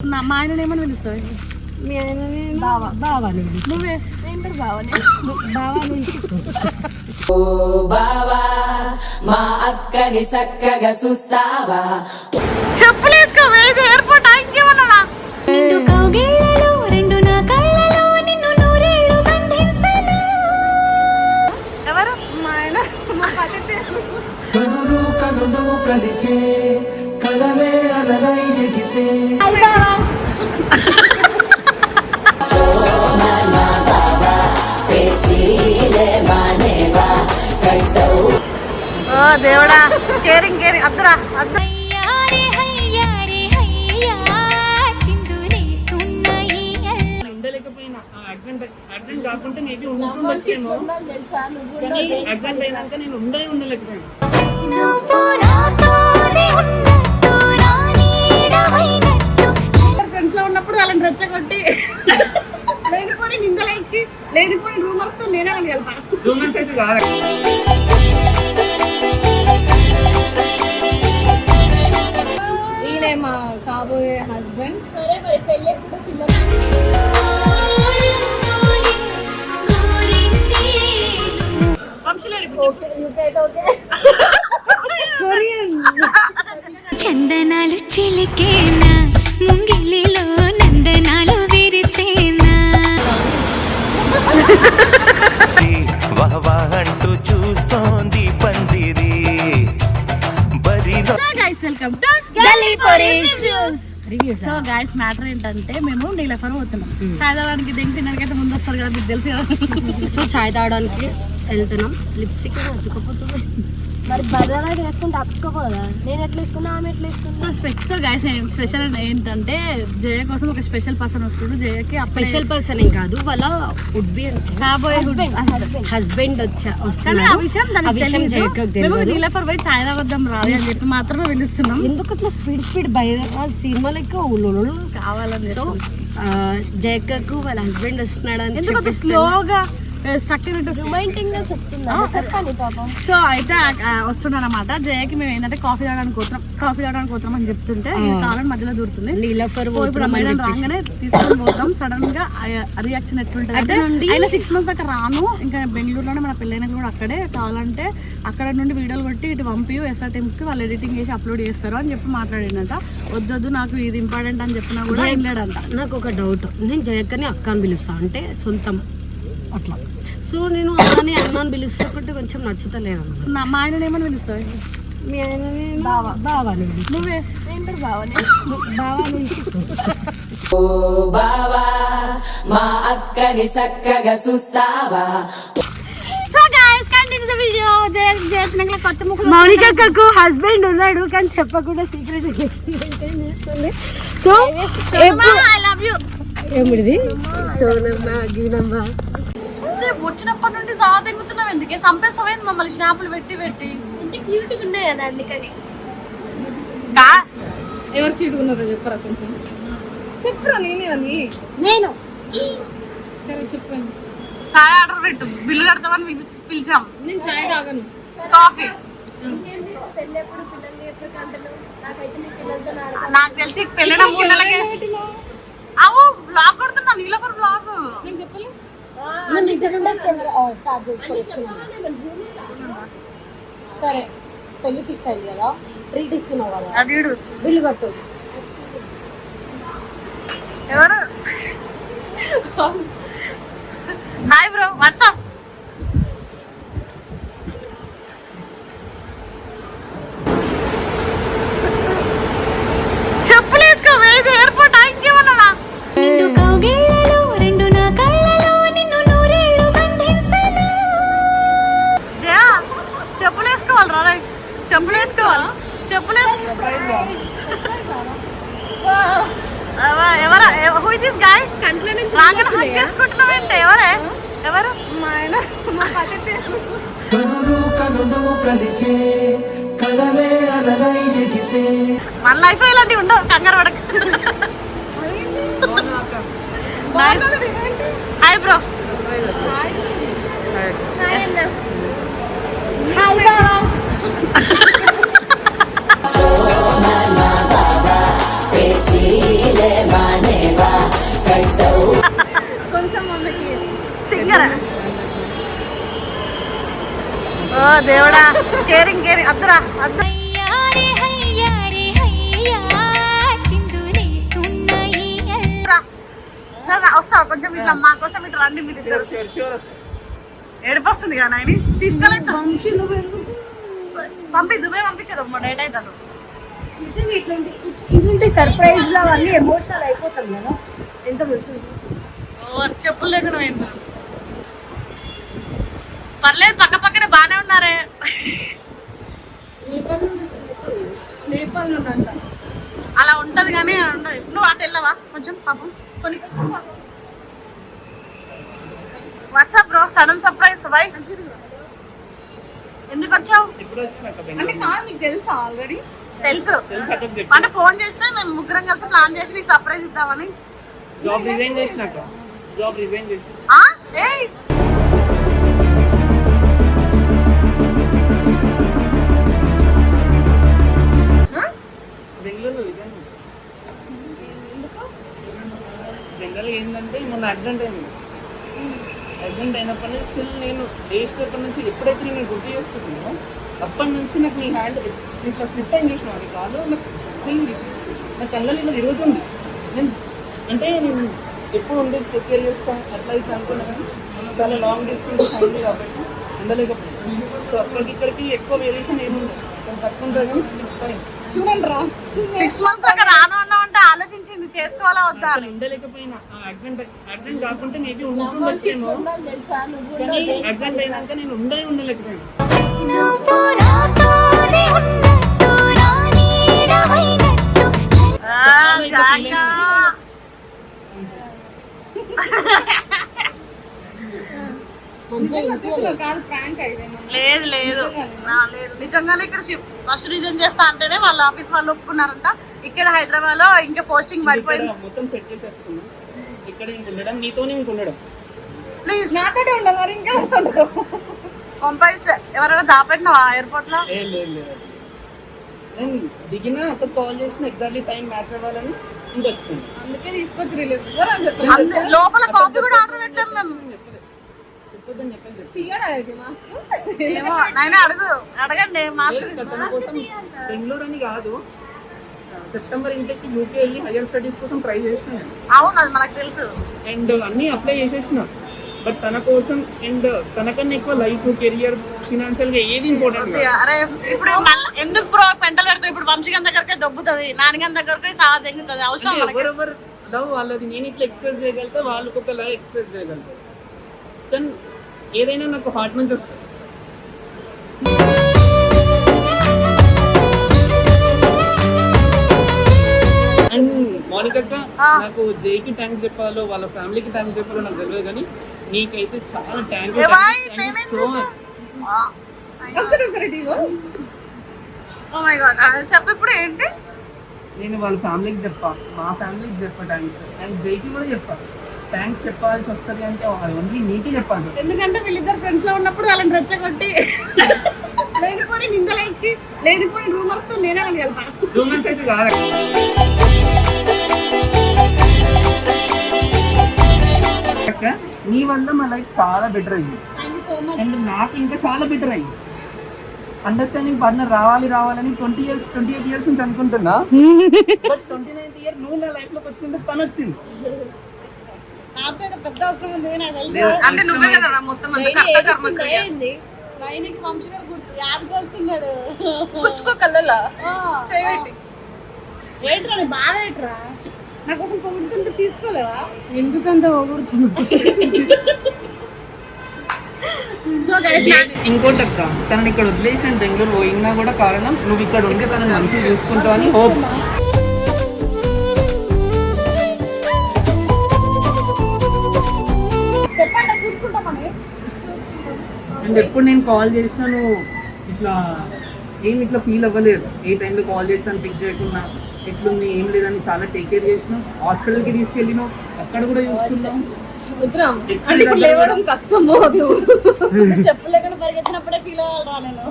నా మా ఆయన ఏమని పిలుస్తావు? మీ ఆయనని బావా. బావా నువ్వు. నేను కూడా బావనే. బావా నువ్వు బావా మా అక్కని సక్కగా చూస్తావా? చెప్పులు వేసుకో వేసి ఎయిర్పోర్ట్ ఇంకేమన్నా రెండు కౌగిళ్ళలో రెండు నా కళ్ళలో నిన్ను నూరేళ్ళు బంధించను. ఎవరు? మా ఆయన మా పద్ధతి కనులు కనులు కలిసే కలలే అలలై ఎగిసే పేచీలే మానేవా కట్టవు ఓ దేవుడా కేరింగ్ కేరింగ్ అద్దరా అద్దు. హయ్యారే హయ్యారే హయ్యా చిందులేస్తున్న ఈ అల్ల ఉండలేకపోయినా అర్జెంట్ అర్జెంట్ కాకుంటే మేబీ ఉంటుండొచ్చేమో కానీ అర్జెంట్ అయినాక నేను ఉండే ఉండలేకపోయినా. ఫ్రెండ్స్లో ఉన్నప్పుడు వాళ్ళని రెచ్చగొట్టి లేనిపోని నిందలేసి లేనిపోని రూమర్స్తో నేనే వాళ్ళకి వెళ్తా. రూమెన్స్ అయితే కాదు. ఈయన మా కాబోయే హస్బెండ్ వంశలేరు చందనాలు చిలికేనా? ముంగిలిలో నందనాలు విరిసేనా? అంటూ చూస్తోంది పందిరి. బరిలో welcome to so guys matter ఏంటంటే మేము నీలఫర్ పోతున్నాం సాయంత్రానికి దెంగి తినడానికైతే ముందు వస్తారు కదా మీకు తెలుసు కదా. సో చాయ్ తాగడానికి వెళ్తున్నాం. లిప్స్టిక్ అతుకపోతుంది మరి బర్రెలు వేసుకుంటే అతుక్కపోదా? నేను ఎట్లా వేసుకున్నా ఆమె ఎట్లా వేసుకున్నా? So special so guys special ఏంటంటే జయ కోసం ఒక స్పెషల్ పర్సన్ వస్తుంది జయకి స్పెషల్ పర్సన్ ఏం కాదు వాళ్ళ వుడ్ బి హస్బెండ్ వచ్చా తెలియదు నీలఫర్ పోయి ఛాయ్ తాగొద్దాం రాదు అని చెప్పి మాత్రమే పిలుస్తున్నాం. ఎందుకు అట్లా స్పీడ్ స్పీడ్ బయట సినిమా లెక్క ఉల్లులు కావాలని సో జయకకు వాళ్ళ హస్బెండ్ వస్తున్నాడు అని స్లోగా స్ట్రక్చర్ చెప్పండి సో అయితే వస్తున్నాడు అనమాట జయకి మేము ఏంటంటే కాఫీ తాగడానికి పోతున్నాం. కాఫీ తాగడానికి పోతున్నాం అని చెప్తుంటే కాలం మధ్యలో దూరుతుంది. ఇప్పుడు రాగానే తీసుకొని పోతాం. సడన్గా రియాక్షన్ ఎట్లుంటుంది అంటే అయినా సిక్స్ మంత్స్ దాకా రాను. ఇంకా బెంగళూరులోనే మన పెళ్ళైన కూడా అక్కడే కావాలంటే అక్కడ నుండి వీడియోలు కొట్టి ఇటు పంపి ఎస్ఆర్కి వాళ్ళు ఎడిటింగ్ చేసి అప్లోడ్ చేస్తారు అని చెప్పి మాట్లాడిందంట. వద్దొద్దు నాకు ఇది ఇంపార్టెంట్ అని చెప్పినా కూడా లేడంట నాకు ఒక డౌట్ నేను జయక్కని అక్క అని పిలుస్తా. అంటే సొంతం. అట్లా. సో నేను అమ్మని అన్న అని పిలుస్తే ఒకటి కొంచెం నచ్చుతలేదు. నా మా ఆయన ఏమని పిలుస్తావు? మీ ఆయనని బావా. బావా నువ్వు నేను కూడా బావనే. బావా ఓ బావా మా అక్కని సక్కగా చూస్తావా? So continue the video Jaya జయత్నకి కొత్త ముక్కు మౌనికకు హస్బెండ్ ఉన్నాడు కానీ చెప్పకుండా సీక్రెట్ మెయింటైన్ చేస్తుంది. సో ఐ లవ్ యూ ఏమిటి సోనమ్మ గీనమ్మ వచ్చినప్పటి నుండి సా తెంగుతున్నావు ఎందుకే చంపేస్తావేంది మమ్మల్ని స్నాపులు పెట్టి పెట్టి. ఇంత క్యూట్గా ఉన్నాయి కదా అందుకని కా- ఎవరు క్యూట్ ఉన్నారో చెప్పరా కొంచెం. చెప్పరా నేనే అని. నేను. సరే చెప్పండి. చాయ్ ఆర్డర్ పెట్టు. బిల్లు కడతామని పిలిచి- పిలిచాం. నేను చాయ్ తాగను. కాఫీ. నాకు తెలిసి పెళ్ళిన మూడు నెలలకే. అవు బ్లాగ్ కొడుతున్నా. నీలఫర్ బ్లాగ్ నేను చెప్పలే? కెమెరా స్టార్ట్ వచ్చిన సరే పెళ్ళి ఫిక్స్ అయింది కదా? ట్రీట్ ఇస్తున్నావు కదా బిల్లు కట్టు. ఎవరు? Hi bro what's up. This guy కంట్లో నుంచి రాగానే హక్ చేసుకుంటున్నావేంటి? ఎవరే? ఎవరు? మా ఆయన మా పద్ధతి కనులు కనులు కలిసే కలలే అలలై ఎగిసే మన లైఫ్ ఇలాంటివి ఉండవు కంగారు పడక. హాయ్ బ్రో పేచీలే ఓ దేవుడా. Caring caring. అద్దరా అద్దు. వస్తా కొంచెం ఇట్లా మా కోసం ఇట్లా రండి మీరు ఇద్దరు. కదా నాయని? తీసుకెళ్ళండి పంపి దుబాయ్ పంపించేది మా డేట్ అవుతాడు నిజంగా ఇట్లాంటి ఇట్లాంటి సర్ప్రైజ్లో అవన్నీ ఎమోషనల్ అయిపోతాం కదా? ఎంత మంచిది ఓ చెప్పులు లేకుండా పోయింది పర్లేదు పక్క పక్కనే బాగానే ఉన్నారే? అలా ఉంటది కానీ ఉండదు. నువ్వు అటు వెళ్ళవా? కొంచెం పాపం. కొన్ని what's up bro sudden surprise why ఎందుకు వచ్చావు? అంటే కాదు మీకు తెలుసా ఆల్రెడీ తెలుసు. అంటే ఫోన్ చేస్తే మేము ముగ్గురం కలిసి ప్లాన్ చేసి నీకు సర్ప్రైజ్ ఇద్దామని. జాబ్ రిజైన్ చేసినాక. జాబ్ రిజైన్ చేసి. ఆ? ఏంటంటే మొన్న యాక్సిడెంట్ అయింది. యాక్సిడెంట్ అయినప్పటి నుంచి still నేను లేచినప్పటి నుంచి ఎప్పుడైతే నేను గుర్తు చేసుకుంటున్నానో అప్పటి నుంచి నాకు నీ హ్యాండ్ ఇట్లా స్లిప్ అయింది చూసిన అది కాదు నాకు నా కళ్ళలో ఇలా తిరుగుతుంది నేను అంటే నేను ఎప్పుడు ఉండి కేర్ చేస్తాను అట్లా అనుకున్నా కానీ చాలా లాంగ్ డిస్టెన్స్ అయింది కాబట్టి ఉండలేకపోయింది సో అక్కడికి ఇక్కడికి ఎక్కువ వేరియేషన్ ఏముంది కొంచెం తక్కువ ఉంటుంది కానీ సిక్స్ మంత్స్ దాకా రాను అంటే ఆలోచించింది చేసుకోవాలా వద్దా అసలు ఉండలేకపోయినా. కాకుంటే మేబీ ఉంటుండొచ్చేమో కానీ అయినాక నేను ఉండలే లేదు. లేదు లేదు. నిజంగానే. ఇక్కడ ఫస్ట్ రిజైన్ చేస్తా అంటేనే వాళ్ళ ఆఫీస్ వాళ్ళు ఒప్పుకున్నారంట. ఇక్కడ హైదరాబాద్లో ఇంకా పోస్టింగ్ పడిపోయింది. మొత్తం సెట్ చేసేసుకున్నాం. ఇక్కడ ఇంక ఉండడం నీతోనే ఇంక ఉండడం. ప్లీజ్. నాతోటే ఉండాలి మరి ఇంకా ఉండదు పంపాయిస్ ఎవరైనా దాపెట్టినావా ఎయిర్పోర్ట్లో నేను దిగినా అక్కడ కాల్ చేసిన ఎగ్జాక్ట్లీ టైం మ్యాచ్ అవ్వాలని ఇంకొచ్చింది అందుకే తీసుకొచ్చి రిలీజ్ లోపల కాఫీ కూడా ఆర్డర్ పెట్టాం మేము. ఏమో నాయన అడుగు. అడగండి మాస్క్ తన కోసం బెంగళూరు అని కాదు. సెప్టెంబర్ ఇంటెక్ యూకే వెళ్ళి హైయర్ స్టడీస్ కోసం ట్రై చేసిన నేను అవును అది మనకు తెలుసు. అండ్ అన్నీ అప్లై చేసేసిన బట్ తన కోసం అండ్ తనకన్నా ఎక్కువ లైఫ్ కెరియర్ ఫినాన్షియల్గా ఏది ఇంపార్టెంట్. అరే ఇప్పుడు మళ్ళీ ఎందుకు బ్రో పెంటలు పెడతావు? ఇప్పుడు వంశీగన్ దగ్గరకే దొబ్బుతుంది నాన్నగన్ దగ్గరకే సా తెంగుతుంది అవసరం మనకి. ఎవరెవరు లవ్ వాళ్ళది నేను ఇట్లా ఎక్స్ప్రెస్ చేయగలుగుతా వాళ్ళకి ఒక లవ్ ఎక్స్ప్రెస్ చేయగలుగుతా. కానీ ఏదైనా నాకు హార్ట్ నుంచి వస్తుంది. మౌనికక్క నాకు జైకి థ్యాంక్స్ చెప్పాలో వాళ్ళ ఫ్యామిలీకి థ్యాంక్స్ చెప్పాలో నాకు తెలియదు కానీ నీకైతే చాలా థ్యాంక్ యూ సో మచ్ ఇప్పుడు ఏంటి? నేను వాళ్ళ ఫ్యామిలీకి చెప్పా. మా ఫ్యామిలీకి చెప్పా థ్యాంక్స్ అండ్ జైకి కూడా చెప్పా. థ్యాంక్స్ చెప్పాల్సి వస్తుంది అంటే అది ఓన్లీ నీకే వస్తుంది ఎందుకంటే వీళ్ళిద్దరు ఫ్రెండ్స్లో ఉన్నప్పుడు వాళ్ళని రెచ్చగొట్టి లేనిపోని నిందలేసి లేనిపోని రూమర్స్తో నేనే వాళ్ళని వెళ్తా రూమెన్స్ అయితే కాదు. వల్ల మా లైఫ్ చాలా బెటర్ అయింది. అండ్ నాకు ఇంకా చాలా బెటర్ అయింది అండర్స్టాండింగ్ పార్ట్నర్ రావాలి రావాలని twenty years twenty eight years నుంచి అనుకుంటున్నా. బట్ ట్వంటీ నైన్త్ ఇయర్ నువ్వు నా లైఫ్లోకి వచ్చింది తను వచ్చింది. పెద్ద అవసరం ఉంది నాకు తెలుసు. లేదు, అంటే నువ్వే కదా రా మొత్తం అంతా కర్త కర్మ క్రియ. ఏంది? నైన్కి వంశీ గారు గుర్తు యాదకి వస్తున్నాడు. పుచ్చుకో కళ్ళలా చేయబెట్టి ఏంట్రా నీ బాధ ఏంట్రా? నా కోసం పొగుడుతుంటే తీసుకోలేవా? ఎందుకంత పొగుడుతున్నావు? సో గైస్ ఇంకోటి అక్క తనని ఇక్కడ వదిలేసిన బెంగళూరు పోయినా కూడా కారణం నువ్వు ఇక్కడ ఉంటే తనని మంచిగా చూసుకుంటావు అని హోప్ అండ్ ఎప్పుడు నేను కాల్ చేసినా నువ్వు ఇట్లా ఏం ఇట్లా ఫీల్ అవ్వలేదు. ఏ టైంలో కాల్ చేసినా పిక్ చేయకుండా ఎట్లుంది ఏం లేదని చాలా టేక్ కేర్ చేసినావు హాస్పిటల్కి తీసుకెళ్ళినావు అక్కడ కూడా చూసుకున్నావు వద్దురా అంటే ఇప్పుడు లేవడం కష్టం వద్దు చెప్పలేకుండా పరిగెత్తినప్పుడే ఫీల్ అవ్వాలరా నేను.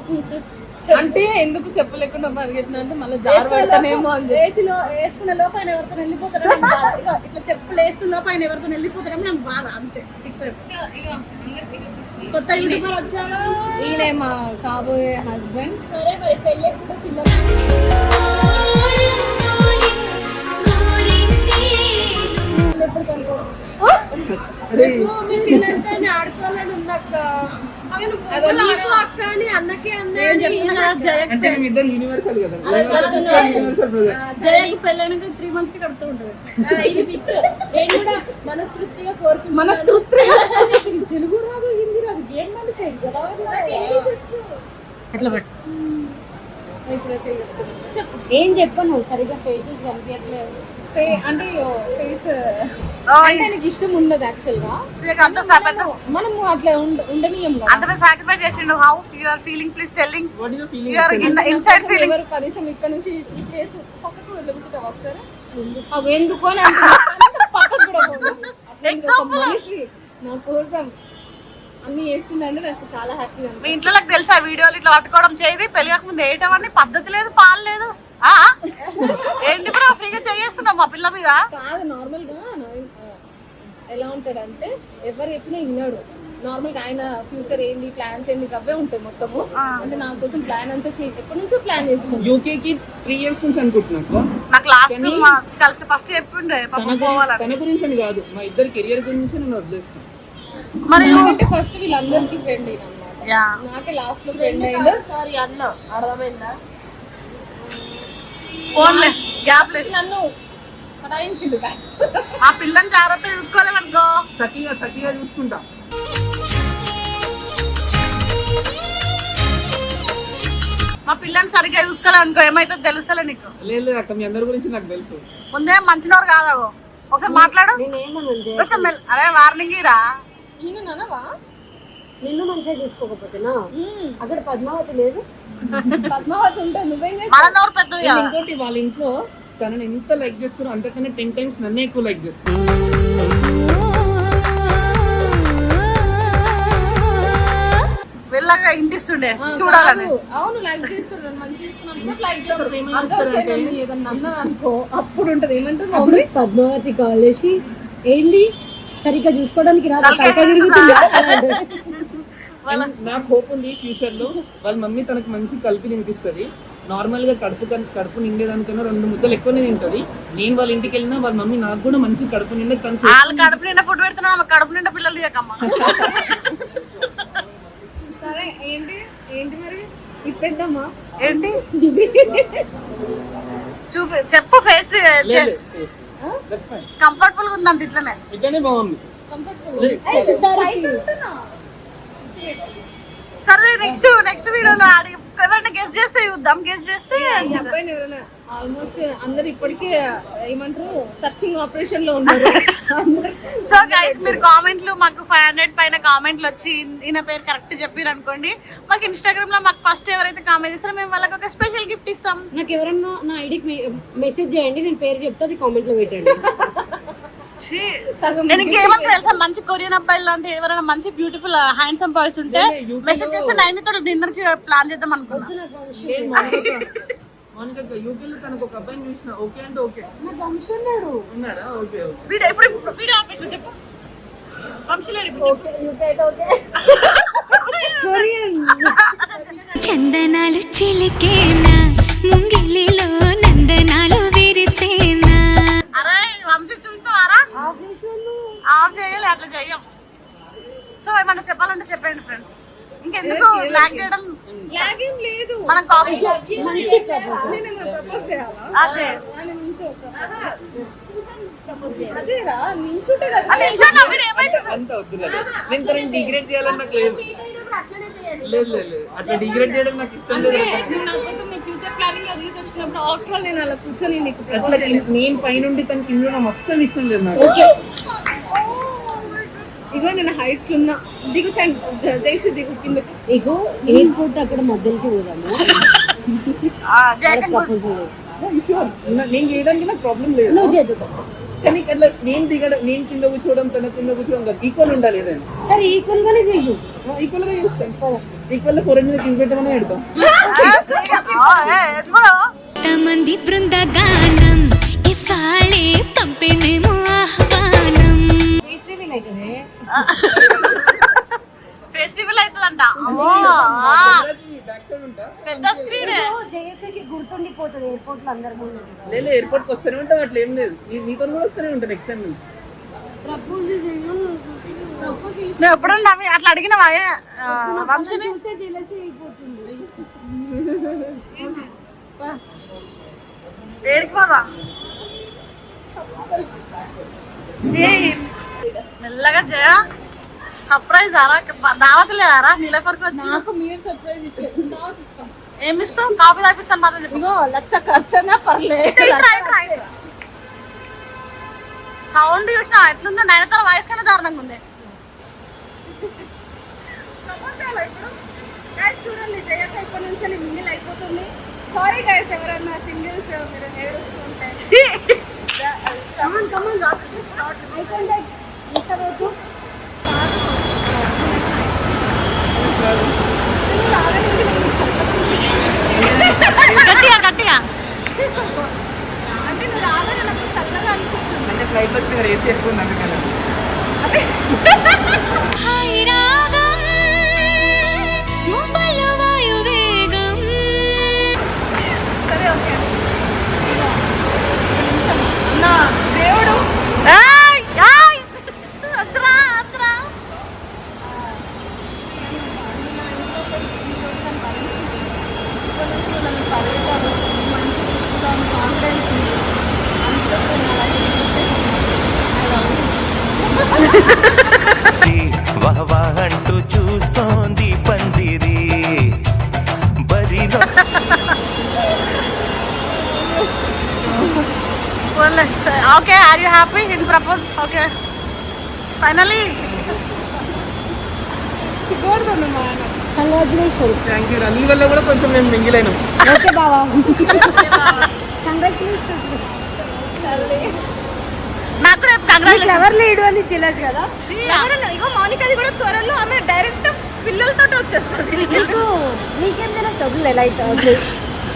అంటే ఎందుకు చెప్పలేకుండా పరిగెత్తిన అంటే మళ్ళీ జారు పెడతానేమో అని చెప్పి. ఏసీలో వేసుకునే లోపల ఎవరితో. ఇగో ఇట్లా చెప్పులు వేస్తుందా పైన ఎవరితో వెళ్ళిపోతారేమో నాకు బాధ అంతే. కొత్త యూట్యూబర్ వచ్చాడు? ఈయన మా కాబోయే హస్బెండ్ సరే మరి పెళ్ళి కూడా పిల్లలు. త్రీ మంత్స్కి కడుతూ ఉంటుంది. ఇది ఫిక్స్ నేను కూడా మనస్తృప్తిగా కోరుకుంటున్నాను. మన స్తృత్రి తెలుగు రాదు హిందీ రాదు ఏం మనిషి పట్టు. ఏం చెప్పను సరిగా ఫేసెస్ కనిపించట్లేదు. అంటే ఫేస్ అంటే ఆయనకి ఇష్టం ఉండదు యాక్చువల్గా. మనం అట్లా ఉండనీయం అంత చేసిండు. How you are feeling please telling what is feeling you are inside అసలు ఫీలింగ్ ఎవరు కనీసం ఇక్కడ నుంచి ఈ ప్లేస్ పక్కకు వెళ్ళిపోతావు ఒకసారి? అవి ఎందుకు అని పక్కకు కూడా నా కోసం అన్ని నాకు చాలా హ్యాపీగా మీ ఇంట్లో నాకు తెలుసా వీడియోలు ఇట్లా పట్టుకోవడం చేయదు పెళ్ళి కాకముంది వేయటం పద్ధతి లేదు పాలు లేదు? ఏంటి బ్రో ఫ్రీగా చేస్తున్నాం మా పిల్ల మీద? కాదు నార్మల్గా ఎలా ఉంటాడంటే ఎవరు చెప్పినా విన్నాడు నార్మల్గా ఆయన ఫ్యూచర్ ఏంది ప్లాన్స్ ఏంది అవే ఉంటాయి మొత్తము. అంటే నా కోసం ప్లాన్ అంతా చే- ఎప్పటి నుంచో ప్లాన్ చేసుకున్నాను యూకే కి త్రీ ఇయర్స్ నుంచి అనుకుంటున్నాను నాకు లాస్ట్ కలిసి ఫస్ట్ చెప్పిండే తన గురించి పోవాలని. తన గురించి అని కాదు మా ఇద్దరు కెరియర్ గురించి నేను వదిలేస్తాను మరి అంటే ఫస్ట్ వీళ్ళందరికీ ఫ్రెండ్ అయిన నాకే లాస్ట్లో ఫ్రెండ్ అయింది సారీ అన్న అర్థమైందా? ఫోన్లే. గ్యాప్ లేదు నన్ను పటాయించిండు guys. ఆ పిల్లని జాగ్రత్త చూసుకోలేమనుకో. సఖిగా సఖిగా చూసుకుంటా. మా పిల్లని సరిగ్గా చూసుకోలేమనుకో. ఏమైతుందో తెలుసలే నీకు? లేదు లేదు అక్క మీ అందరి గురించి నాకు తెలుసు. ముందే మంచినోరు కాదాగో ఒకసారి మాట్లాడు. కొంచెం మెల్- అరే వార్నింగ్ ఇరా. ఈయన నిన్ను మంచిగా చూసుకోకపోతేనా? అక్కడ పద్మావతి లేదు? మన నోరు పెద్దది కదా. ఇంకోటి వాళ్ళ ఇంట్లో తనని ఎంత లైక్ చేస్తారో అంతకన్నా టెన్ టైమ్స్ నన్నే ఎక్కువ లైక్ చేస్తారు వెళ్ళగా ఇంటిస్తుండే చూడాలని. అవును లైక్ చేస్తారు మంచి చేసుకున్నాను లైక్ చేస్తారు. ఏదన్నా అనుకో అప్పుడు ఉంటది. ఏమంటుంది అప్పుడు పద్మావతి కాల్ చేసి ఏంది? సరిగ్గా చూసుకోవడానికి రాదు తిరుగుతుందా? నాకు హోప్ ఉంది ఫ్యూచర్లో వాళ్ళ మమ్మీ తనకు మంచి కలిపి తినిపిస్తుంది. నార్మల్గా కడుపు కన్- కడుపు నిండేదానికన్నా రెండు ముద్దలు ఎక్కువనే తింటది. నేను వాళ్ళ ఇంటికి వెళ్ళినా వాళ్ళ మమ్మీ నాకు కూడా మంచి కడుపు నిండే తను. వాళ్ళు కడుపు నిండా ఫుడ్ పెడుతున్నా కడుపు నిండా పిల్లలు చేయకమ్మా సరే ఏంటి? ఏంటి మరి? ఇప్పేద్దామా? ఏంటి? చూపి చెప్పు ఫేస్. కంఫర్టబుల్గా ఉందంట ఇట్లనే. ఇట్లనే బాగుంది. సరే నెక్స్ట్ నెక్స్ట్ వీడియోలో అడిగి ఎవరైనా గెస్ట్ చేస్తే చూద్దాం. గెస్ట్ చేస్తే ఎవరైనా ఆల్మోస్ట్ అందరు ఇప్పటికే ఏమంటారు సర్చింగ్ ఆపరేషన్లో ఉన్నారు. సో గైస్ మీరు కామెంట్లు మాకు ఫైవ్ హండ్రెడ్ పైన కామెంట్లు వచ్చి ఈయన పేరు కరెక్ట్ చెప్పారు అనుకోండి. మాకు ఇన్స్టాగ్రామ్లో మాకు ఫస్ట్ ఎవరైతే కామెంట్ చేస్తారో మేము వాళ్ళకి ఒక స్పెషల్ గిఫ్ట్ ఇస్తాం. నాకు ఎవరన్నా నా ఐడికి మెసేజ్ చేయండి నేను పేరు చెప్తే అది కామెంట్లో పెట్టండి. నేను ఇంకేమన్నా తెలుసా? మంచి కొరియన్ అబ్బాయిలు లాంటి ఎవరైనా మంచి బ్యూటిఫుల్ హ్యాండ్సమ్ బాయ్స్ ఉంటే మెసేజ్ చేస్తే నైన్ తోటి డిన్నర్కి ప్లాన్ చేద్దాం అనుకున్నా. నేను మౌనిక మౌనిక యూపీలో తనకు ఆఫ్ చేయాలి అట్లా చెయ్యం సో ఏమన్నా చెప్పాలంటే చెప్పండి ఫ్రెండ్స్ ఇంకెందుకు లాగ్ చేయడం? లాగేం లేదు. మనం మంచి నేను ప్రపోజ్ చేయాలా? ఆ చేయ. అని నించోక. అదేరా నించుంటే కదా. ఏమైతుంది అంత. నేను తనని డిగ్రేడ్ చేయాలని నాకు లేదు. లేదు లేదు లేదు. అట్లా డిగ్రేడ్ చేయడం నాకు ఇష్టం లేదు. నువ్వు నా కోసం నీ ఫ్యూచర్ ప్లానింగ్ వచ్చినప్పుడు ఆఫ్టర్ ఆల్ నేను అలా కూర్చొని నీకు నేను పైనుండి తన కింద అస్సలు ఇష్టం లేదు నాకు. ఇగో నేను హైట్స్ ఉన్నా దిగు జైషు దిగు కింద. ఇగో ఎయిర్పోర్ట్ అక్కడ మధ్యలోకి పోదాము? నేను చేయడానికి నాకు ప్రాబ్లం లేదు. నువ్వు చేద్దుకో కానీ అట్లా నేను దిగడం నేను కింద కూర్చోవడం తన కింద కూర్చోవడం కాదు. ఈక్వల్ ఉండాలి ఏదైనా సరే ఈక్వల్ గానే చెయ్యు. ఈక్వల్గా చేస్తాను ఈక్వల్ ఫోర్ మీద కింద పెట్టమని పెడతాం. మంది బృందగానం పంపిణేమో ఫెస్టివల్ అవుతుందంట సైడ్ ఉంటా పెద్ద స్క్రీన్. జయక్కకి గుర్తుండిపోతుంది ఎయిర్పోర్ట్లో అందరి ముందు. లేదు ఎయిర్పోర్ట్కి వస్తూనే ఉంటాం అట్లా ఏం లేదు. నీ- నీతో కూడా వస్తూనే ఉంటా నెక్స్ట్ టైం నుంచి నువ్వు ఎప్పుడన్నా అవి అట్లా అడిగినవా? ఆ, వంశీని? చూస్తే జెలసి అయిపోతుంది. ఏడికి పోదా ఏయ్, మెల్లగా జయ సర్ప్రైజ్ ఆరా? దావత్ లేదారా నీలఫర్కి వచ్చి. నాకు మీరు సర్ప్రైజ్ ఇచ్చారు. తర్వాత ఇస్తాం ఏమి ఇష్టం? కాఫీ తాపిస్తాను మాత్రం చెప్పు. లచ్చ ఖర్చనా పర్లేదు. సౌండ్ చూసినా ఎట్లుందో నయనతార వాయిస్ కన్నా దారుణంగా ఉంది. చూడండి జయక్క ఇప్పటి నుంచి మింగిల్ అయిపోతుంది. సారీ గైస్ ఎవరైనా సింగిల్స్ మీరు ఇంత రోజు గట్టిగా గట్టిగా. అంటే నువ్వు రాగానే నాకు చల్లగా అనిపిస్తుంది అంటే ఫ్లైట్ వచ్చి రేస్ చేసుకుంది అందుకని hi Raagam okay are you happy in propose okay finally thank you నీ వల్ల కూడా కొంచెం మేము మింగిలైనాం ఓకే బావా. కంగ్రాచులేషన్స్ నాకు కూడా కంగ్రాచులేషన్ ఎవరు లేడు అని తెలియదు కదా? ఇగో మౌనికది కూడా త్వరలో ఆమె డైరెక్ట్ పిల్లలతో వచ్చేస్తుంది. నీకు నీకేం తెలుసు? లైట్